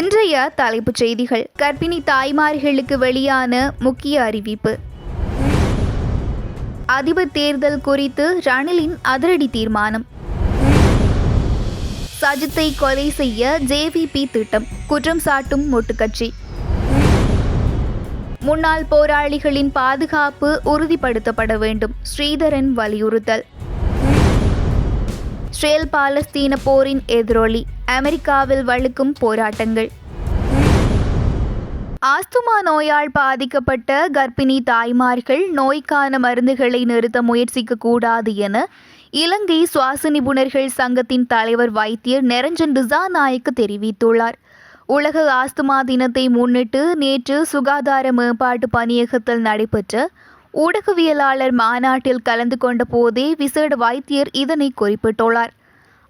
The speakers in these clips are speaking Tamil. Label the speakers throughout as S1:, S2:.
S1: இன்றைய தலைப்புச் செய்திகள். கர்ப்பிணி தாய்மார்களுக்கு வெளியான முக்கிய அறிவிப்பு. அதிபர் தேர்தல் குறித்து ரணிலின் அதிரடி தீர்மானம். சஜித்தை கொலை செய்ய ஜேவிபி திட்டம். குற்றம் சாட்டும் மொட்டுக்கட்சி முன்னாள் போராளிகளின் பாதுகாப்பு உறுதிப்படுத்தப்பட வேண்டும். ஸ்ரீதரன் வலியுறுத்தல். இஸ்ரேல் பாலஸ்தீன போரின் எதிரொலி. அமெரிக்காவில் வழுக்கும் போராட்டங்கள். ஆஸ்துமா நோயால் பாதிக்கப்பட்ட கர்ப்பிணி தாய்மார்கள் நோய்க்கான மருந்துகளை நிறுத்த முயற்சிக்க கூடாது என இலங்கை சுவாச நிபுணர்கள் சங்கத்தின் தலைவர் வைத்தியர் நெரஞ்சன் திசாநாயக்கு தெரிவித்துள்ளார். உலக ஆஸ்துமா தினத்தை முன்னிட்டு நேற்று சுகாதார மேம்பாட்டு பணியகத்தில் நடைபெற்ற ஊடகவியலாளர் மாநாட்டில் கலந்து கொண்ட போதே விசேட வைத்தியர் இதனை குறிப்பிட்டுள்ளார்.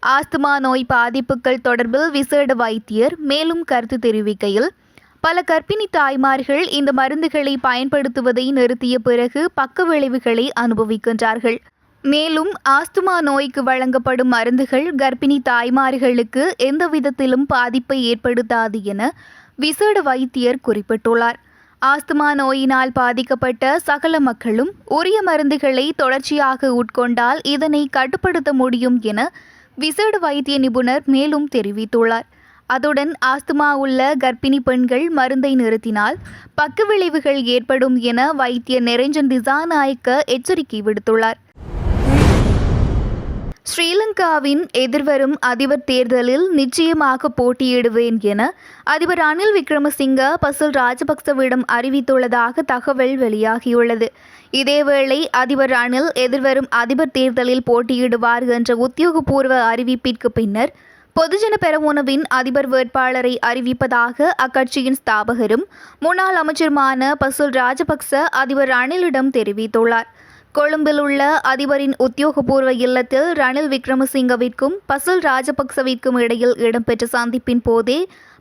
S1: ஆஸ்துமா நோய் பாதிப்புகள் தொடர்பில் விசேட வைத்தியர் மேலும் கருத்து தெரிவிக்கையில் பல கர்ப்பிணி தாய்மார்கள் இந்த மருந்துகளை பயன்படுத்துவதை நிறுத்திய பிறகு பக்க விளைவுகளை அனுபவிக்கின்றார்கள். மேலும் ஆஸ்துமா நோய்க்கு வழங்கப்படும் மருந்துகள் கர்ப்பிணி தாய்மார்களுக்கு எந்த விதத்திலும் பாதிப்பை ஏற்படுத்தாது என விசேட வைத்தியர் குறிப்பிட்டுள்ளார். ஆஸ்துமா நோயினால் பாதிக்கப்பட்ட சகல மக்களும் உரிய மருந்துகளை தொடர்ச்சியாக உட்கொண்டால் இதனை கட்டுப்படுத்த முடியும் என விசேட வைத்திய நிபுணர் மேலும் தெரிவித்துள்ளார். அதுடன் ஆஸ்துமா உள்ள கர்ப்பிணி பெண்கள் மருந்தை நிறுத்தினால் பக்க விளைவுகள் ஏற்படும் என வைத்திய நெரஞ்சன் திசாநாயக்க எச்சரிக்கை விடுத்துள்ளார். ஸ்ரீலங்காவின் எதிர்வரும் அதிபர் தேர்தலில் நிச்சயமாக போட்டியிடுவேன் என அதிபர் ரணில் விக்ரமசிங்க பசுல் ராஜபக்சவிடம் அறிவித்துள்ளதாக தகவல் வெளியாகியுள்ளது. இதேவேளை அதிபர் ரணில் எதிர்வரும் அதிபர் தேர்தலில் போட்டியிடுவார் என்ற உத்தியோகபூர்வ அறிவிப்பிற்கு பின்னர் பொதுஜன பெரமுனவின் அதிபர் வேட்பாளரை அறிவிப்பதாக அக்கட்சியின் ஸ்தாபகரும் முன்னாள் அமைச்சருமான பசுல் ராஜபக்ச அதிபர் ரணிலிடம் தெரிவித்துள்ளார். கொழும்பில் உள்ள அதிபரின் உத்தியோகபூர்வ இல்லத்தில் ரணில் விக்ரமசிங்கவிற்கும் பசுல் ராஜபக்சவிற்கும் இடையில் இடம்பெற்ற சந்திப்பின் போதே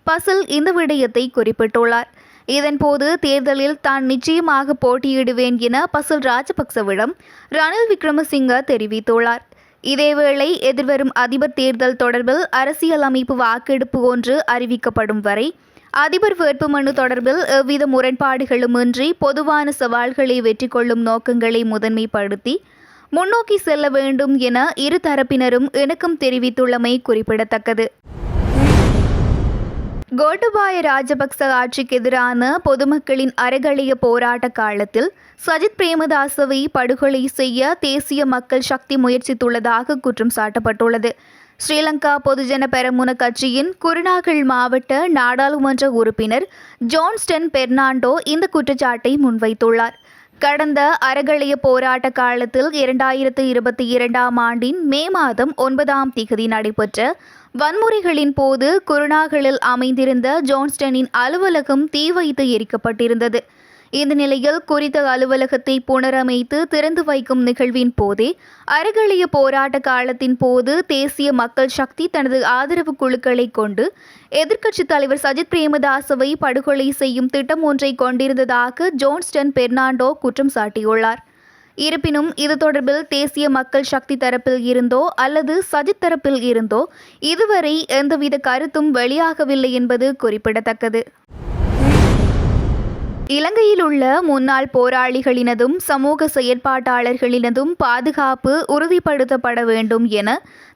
S1: பசுல் இந்த விடயத்தை குறிப்பிட்டுள்ளார். இதன்போது தேர்தலில் தான் நிச்சயமாக போட்டியிடுவேன் என பசுல் ராஜபக்சவிடம் ரணில் விக்ரமசிங்க தெரிவித்துள்ளார். இதேவேளை எதிர்வரும் அதிபர் தேர்தல் தொடர்பில் அரசியலமைப்பு வாக்கெடுப்பு ஒன்று அறிவிக்கப்படும் வரை அதிபர் வேட்புமனு தொடர்பில் எவ்வித முரண்பாடுகளுமின்றி பொதுவான சவால்களை வெற்றி கொள்ளும் நோக்கங்களை முதன்மைப்படுத்தி முன்னோக்கி செல்ல வேண்டும் என இரு தரப்பினரும் இணக்கம் தெரிவித்துள்ளமை குறிப்பிடத்தக்கது. கோட்டபாய ராஜபக்ச ஆட்சிக்கு எதிரான பொதுமக்களின் அறகழிய போராட்ட காலத்தில் சஜித் பிரேமதாசவை படுகொலை செய்ய தேசிய மக்கள் சக்தி முயற்சித்துள்ளதாக குற்றம் சாட்டப்பட்டுள்ளது. ஸ்ரீலங்கா பொதுஜன பெரமுன கட்சியின் குருநாகல் மாவட்ட நாடாளுமன்ற உறுப்பினர் ஜான்ஸ்டன் பெர்னாண்டோ இந்த குற்றச்சாட்டை முன்வைத்துள்ளார். கடந்த அறகழிய போராட்ட காலத்தில் இரண்டாயிரத்து இருபத்தி இரண்டாம் ஆண்டின் மே மாதம் ஒன்பதாம் திகதி நடைபெற்ற வன்முறைகளின் போது குருநாகலில் அமைந்திருந்த ஜான்ஸ்டனின் அலுவலகம் தீ வைத்து எரிக்கப்பட்டிருந்தது. இந்த நிலையில் குறித்த அலுவலகத்தை புனரமைத்து திறந்து வைக்கும் நிகழ்வின் போதே அறகழிய போராட்ட காலத்தின் போது தேசிய மக்கள் சக்தி தனது ஆதரவு குழுக்களை கொண்டு எதிர்க்கட்சித் தலைவர் சஜித் பிரேமதாசவை படுகொலை செய்யும் திட்டம் ஒன்றை கொண்டிருந்ததாக ஜோன்ஸ்டன் பெர்னாண்டோ குற்றம் சாட்டியுள்ளார். இருப்பினும் இது தொடர்பில் தேசிய மக்கள் சக்தி தரப்பில் இருந்தோ அல்லது சஜித் தரப்பில் இருந்தோ இதுவரை எந்தவித கருத்தும் வெளியாகவில்லை என்பது குறிப்பிடத்தக்கது. இலங்கையில் உள்ள முன்னாள் போராளிகளினதும் சமூக செயற்பாட்டாளர்களினதும் பாதுகாப்பு உறுதிப்படுத்தப்பட வேண்டும் என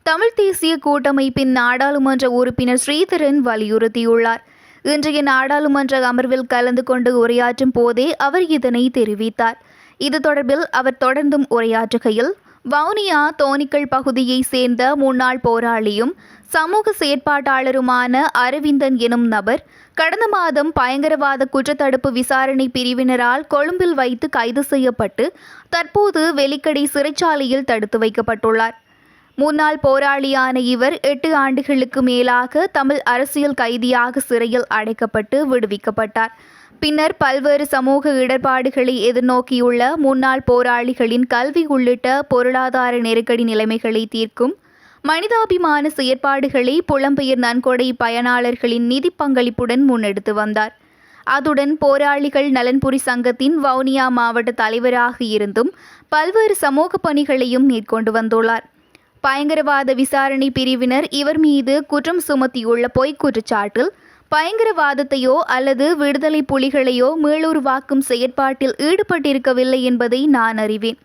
S1: தமிழ் தேசிய கூட்டமைப்பின் நாடாளுமன்ற உறுப்பினர் ஸ்ரீதரன் வலியுறுத்தியுள்ளார். இன்றைய நாடாளுமன்ற அமர்வில் கலந்து கொண்டு உரையாற்றும் போதே அவர் இதனை தெரிவித்தார். இது தொடர்பில் அவர் தொடர்ந்தும் உரையாற்றுகையில் வவுனியா தோனிக்கல் பகுதியை சேர்ந்த முன்னாள் போராளியும் சமூக செயற்பாட்டாளருமான அரவிந்தன் எனும் நபர் கடந்த மாதம் பயங்கரவாத குற்றத்தடுப்பு விசாரணை பிரிவினரால் கொழும்பில் வைத்து கைது செய்யப்பட்டு தற்போது வெலிக்கடை சிறைச்சாலையில் தடுத்து வைக்கப்பட்டுள்ளார். முன்னாள் போராளியான இவர் எட்டு ஆண்டுகளுக்கு மேலாக தமிழ் அரசியல் கைதியாக சிறையில் அடைக்கப்பட்டு விடுவிக்கப்பட்டார். பின்னர் பல்வேறு சமூக இடர்பாடுகளை எதிர்நோக்கியுள்ள முன்னாள் போராளிகளின் கல்வி உள்ளிட்ட பொருளாதார நெருக்கடி நிலைமைகளை தீர்க்கும் மனிதாபிமான செயற்பாடுகளை புலம்பெயர் நன்கொடை பயனாளர்களின் நிதி பங்களிப்புடன் முன்னெடுத்து வந்தார். அதுடன் போராளிகள் நலன்புரி சங்கத்தின் வவுனியா மாவட்ட தலைவராக இருந்தும் பல்வேறு சமூக பணிகளையும் மேற்கொண்டு வந்துள்ளார். பயங்கரவாத விசாரணை பிரிவினர் இவர் மீது குற்றம் சுமத்தியுள்ள பொய்க் குற்றச்சாட்டில் பயங்கரவாதத்தையோ அல்லது விடுதலை புலிகளையோ மீளுருவாக்கும் செயற்பாட்டில் ஈடுபட்டிருக்கவில்லை என்பதை நான் அறிவேன்.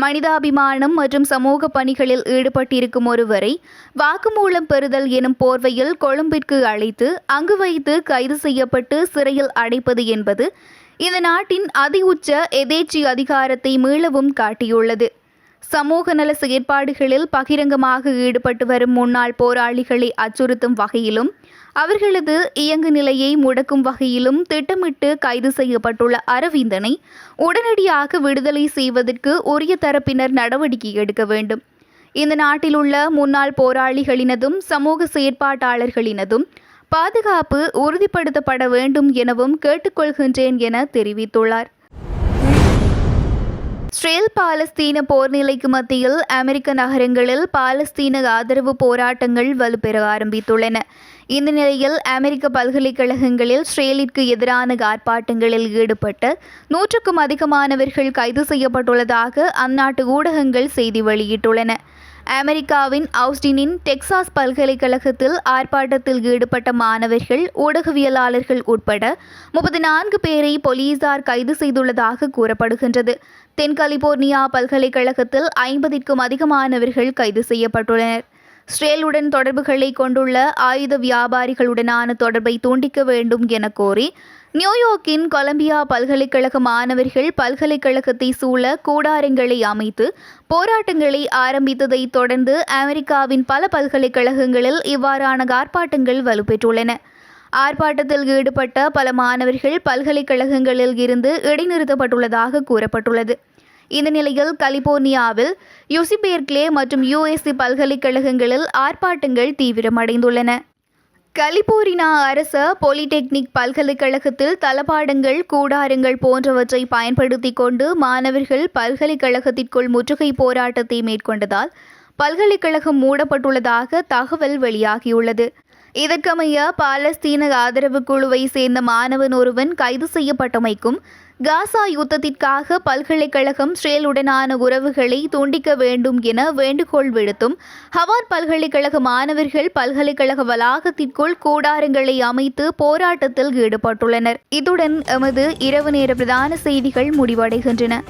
S1: மனிதாபிமானம் மற்றும் சமூக பணிகளில் ஈடுபட்டிருக்கும் ஒருவரை வாக்குமூலம் பெறுதல் எனும் போர்வையில் கொழும்பிற்கு அழைத்து அங்கு வைத்து கைது செய்யப்பட்டு சிறையில் அடைப்பது என்பது இந்த நாட்டின் அதி உச்ச எதேச்சி அதிகாரத்தை மீளவும் காட்டியுள்ளது. சமூக நல செயற்பாடுகளில் பகிரங்கமாக ஈடுபட்டு வரும் முன்னாள் போராளிகளை அச்சுறுத்தும் வகையிலும் அவர்களது இயங்கு நிலையை முடக்கும் வகையிலும் திட்டமிட்டு கைது செய்யப்பட்டுள்ள அரவிந்தனை உடனடியாக விடுதலை செய்வதற்கு உரிய தரப்பினர் நடவடிக்கை எடுக்க வேண்டும். இந்த நாட்டில் உள்ள முன்னாள் போராளிகளினதும் சமூக செயற்பாட்டாளர்களினதும் பாதுகாப்பு உறுதிப்படுத்தப்பட வேண்டும் எனவும் கேட்டுக்கொள்கின்றேன் என தெரிவித்துள்ளார். இஸ்ரேல் பாலஸ்தீன போர் நிலைக்கு மத்தியில் அமெரிக்க நகரங்களில் பாலஸ்தீன ஆதரவு போராட்டங்கள் வலுப்பெற ஆரம்பித்துள்ளன. இந்த நிலையில் அமெரிக்க பல்கலைக்கழகங்களில் இஸ்ரேலிற்கு எதிரான ஆர்ப்பாட்டங்களில் ஈடுபட்டு நூற்றுக்கும் அதிகமானவர்கள் கைது செய்யப்பட்டுள்ளதாக அந்நாட்டு ஊடகங்கள் செய்தி வெளியிட்டுள்ளன. அமெரிக்காவின் அவுஸ்டினின் டெக்சாஸ் பல்கலைக்கழகத்தில் ஆர்ப்பாட்டத்தில் ஈடுபட்ட மாணவர்கள் ஊடகவியலாளர்கள் உட்பட முப்பத்தி நான்கு பேரை போலீசார் கைது செய்துள்ளதாக கூறப்படுகின்றது. தென் கலிபோர்னியா பல்கலைக்கழகத்தில் ஐம்பதிற்கும் அதிகமானவர்கள் கைது செய்யப்பட்டுள்ளனர். இஸ்ரேலுடன் தொடர்புகளை கொண்டுள்ள ஆயுத வியாபாரிகளுடனான தொடர்பை தூண்டிக்க வேண்டும் என கோரி நியூயார்க்கின் கொலம்பியா பல்கலைக்கழக மாணவர்கள் பல்கலைக்கழகத்தை சூழ கூடாரங்களை அமைத்து போராட்டங்களை ஆரம்பித்ததைத் தொடர்ந்து அமெரிக்காவின் பல பல்கலைக்கழகங்களில் இவ்வாறான ஆர்ப்பாட்டங்கள் வலுப்பெற்றுள்ளன. ஆர்ப்பாட்டத்தில் ஈடுபட்ட பல மாணவர்கள் பல்கலைக்கழகங்களில் இருந்து இடைநிறுத்தப்பட்டுள்ளதாக கூறப்பட்டுள்ளது. இந்த நிலையில் கலிபோர்னியாவில் யுசிபேர்க்லே மற்றும் யுஎஸ்சி பல்கலைக்கழகங்களில் ஆர்ப்பாட்டங்கள் தீவிரமடைந்துள்ளன. கலிபோரினா அரச பாலிடெக்னிக் பல்கலைக்கழகத்தில் தளபாடங்கள் கூடாரங்கள் போன்றவற்றை பயன்படுத்தி கொண்டு மாணவர்கள் பல்கலைக்கழகத்திற்குள் முற்றுகை போராட்டத்தை மேற்கொண்டதால் பல்கலைக்கழகம் மூடப்பட்டுள்ளதாக தகவல் வெளியாகியுள்ளது. இதற்கமைய பாலஸ்தீன ஆதரவு குழுவை சேர்ந்த மாணவன் ஒருவன் கைது செய்யப்பட்டமைக்கும் காசா யுத்தத்திற்காக பல்கலைக்கழகம் இஸ்ரேலுடனான உறவுகளை துண்டிக்க வேண்டும் என வேண்டுகோள் விடுத்தும் ஹவார் பல்கலைக்கழக மாணவர்கள் பல்கலைக்கழக வளாகத்திற்குள் கூடாரங்களை அமைத்து போராட்டத்தில் ஈடுபட்டுள்ளனர். இத்துடன் எமது இரவு நேர பிரதான செய்திகள் முடிவடைகின்றன.